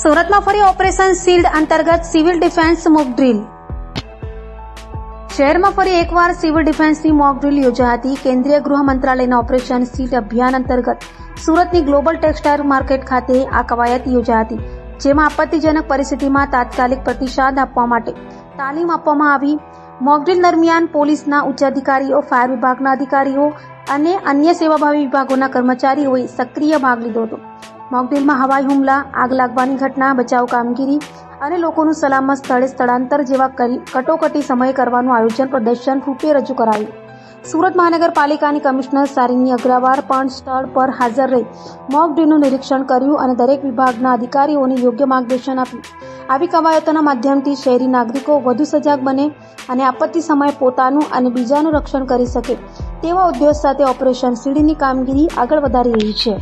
સુરતમાં ફરી operation shield અંતર્ગત સિવિલ ડિફેન્સ મોક ડ્રીલ. શહેરમાં ફરી એકવાર સિવિલ ડિફેન્સની મોક ડ્રીલ યોજાઈ હતી. કેન્દ્રીય ગૃહ મંત્રાલયના ઓપરેશન શિલ્ડ અભિયાન અંતર્ગત સુરતની ગ્લોબલ ટેક્સટાઇલ માર્કેટ ખાતે આ કવાયત યોજાઈ હતી, જેમાં આપત્તિજનક પરિસ્થિતિમાં તાત્કાલિક પ્રતિસાદ આપવા માટે તાલીમ આપવામાં આવી. મોકડ્રીલ દરમિયાન પોલીસના ઉચ્ચ અધિકારીઓ ફાયર વિભાગના અધિકારીઓ અને અન્ય સેવાભાવી વિભાગોના કર્મચારીઓએ સક્રિય ભાગ લીધો હતો. મોકડ્રીલમાં હવાઈ હુમલા, આગ લાગવાની ઘટના, બચાવ કામગીરી અને લોકોનું સલામત સ્થળે સ્થળાંતર જેવા કટોકટી સમયે કરવાનું આયોજન પ્રદર્શન રૂપે રજૂ કરાયું. સુરત મહાનગરપાલિકાની કમિશનર સારિની અગ્રવાલ પણ સ્થળ પર હાજર રહી. મોક ડ્રીલનું નિરીક્ષણ કર્યું અને દરેક વિભાગના અધિકારીઓને યોગ્ય માર્ગદર્શન આપ્યું. આવી કવાયતોના માધ્યમથી શહેરી નાગરિકો વધુ સજાગ બને અને આપત્તિ સમયે પોતાનું અને બીજાનું રક્ષણ કરી શકે તેવા ઉદ્દેશ સાથે ઓપરેશન સીડીની કામગીરી આગળ વધારી રહી છે.